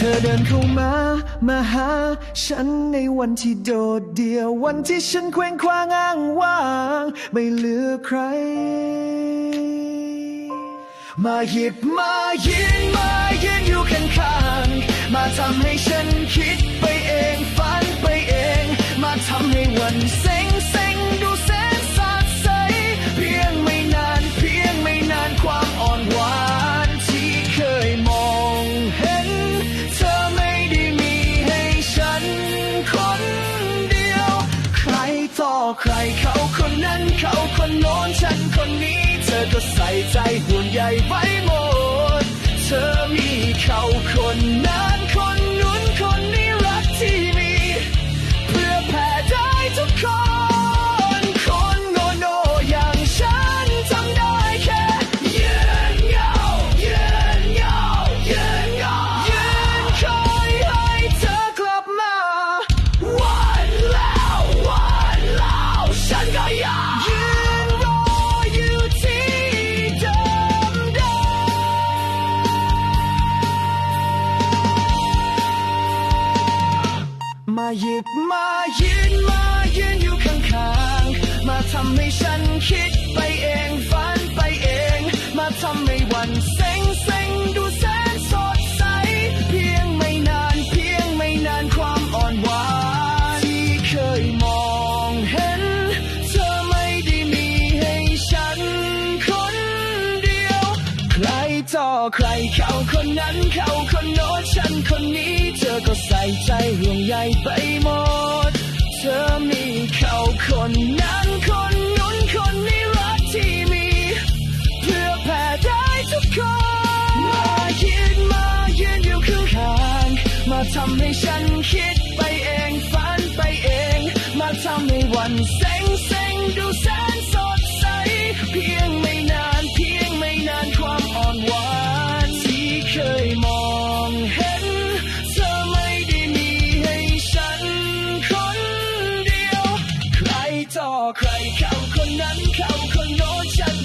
ธอเดินเข้ามา มาหา ฉันในวันที่โดดเดี่ยว วันที่ฉันเคว้งคว้างอ้างว้าง ไม่เหลือใคร มาหยิบมายิงมา อยู่ข้างๆมาทำให้ฉันคิดไปเองฝันไปเอง มาทำให้วันเซ็งเซ็งดูแสนสดใส เพียงไม่นานเพียงไม่นานความอ่อนหวานที่เคยมองเห็น เธอไม่ได้มีให้ฉันคนเดียว ใครต่อใครเขาคนนั้นเขาคนโน้นฉันคนนี้ เธอก็ใส่ใจห่วงใยไว้หมด ธอมีเขาคนนั้น บมายืนมายืนอยู่ข้างๆ มาทำให้ฉันคิดไปเอง ต่อใครเขาคนนั้นเขาคนโน้นฉันคนนี้ เธอก็ใส่ใจห่วงใยไปหมด เธอมีเขาคนนั้นคนนู้นคนนี้รักที่มี เพื่อแผ่ได้ทุกคนมายืนมายืนอยู่ข้างๆมาทำให้ฉันคิดไปเองฝันไปเอง มาทำให้วันเซ็ ใครเขาคนนั้นเขาคนโน้นฉัน